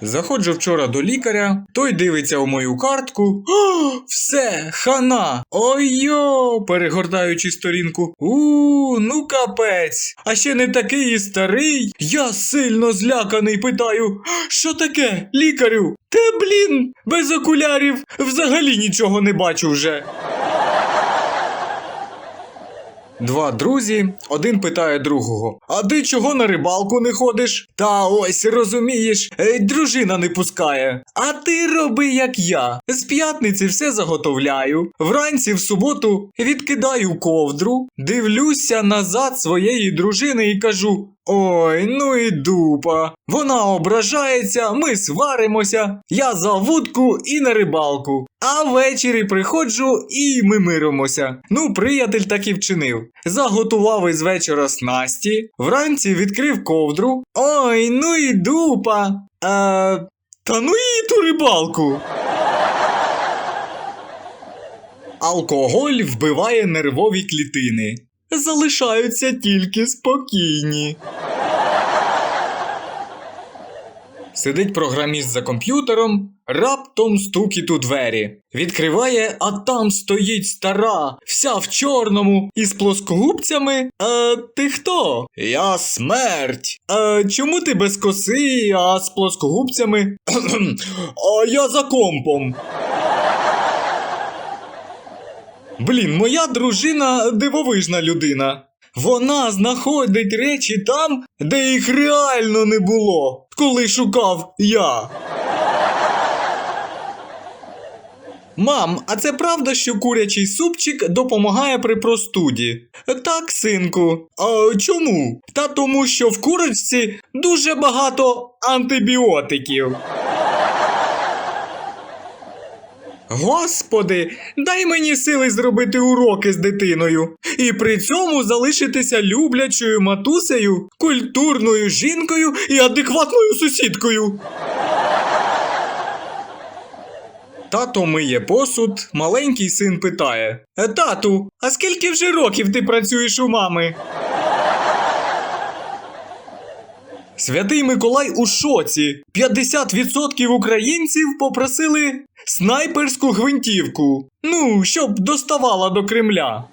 Заходжу вчора до лікаря, той дивиться у мою картку. О, все, хана! Ой-йо! перегортаючи сторінку. У, ну капець. А ще не такий і старий. Я сильно зляканий питаю. Що таке, лікарю? Та блін, без окулярів взагалі нічого не бачу вже. Два друзі, один питає другого: А ти чого на рибалку не ходиш? Та ось розумієш, е, дружина не пускає. А ти роби, як я. З п'ятниці все заготовляю. Вранці в суботу відкидаю ковдру, дивлюся назад своєї дружини і кажу: Ой, ну і дупа. Вона ображається, ми сваримося, я за вудку і на рибалку. А ввечері приходжу і ми миримося. Ну, приятель так і вчинив. Заготував із вечора снасті, вранці відкрив ковдру. Ой, ну і дупа. Е, та ну і ту рибалку. Алкоголь вбиває нервові клітини. Залишаються тільки спокійні. Сидить програміст за комп'ютером, раптом стукіт у двері. Відкриває, а там стоїть стара, вся в чорному, із плоскогубцями. Е, ти хто? Я смерть. Е, чому ти без коси, а з плоскогубцями? а я за компом. Блін, моя дружина дивовижна людина. Вона знаходить речі там, де їх реально не було, коли шукав я. Мам, а це правда, що курячий супчик допомагає при простуді? Так, синку. А чому? Та тому, що в курочці дуже багато антибіотиків. Господи, дай мені сили зробити уроки з дитиною і при цьому залишитися люблячою матусею, культурною жінкою і адекватною сусідкою. Тато миє посуд, маленький син питає: «Е, Тату, а скільки вже років ти працюєш у мами? Святий Миколай у шоці. 50% українців попросили снайперську гвинтівку. Ну, щоб доставала до Кремля.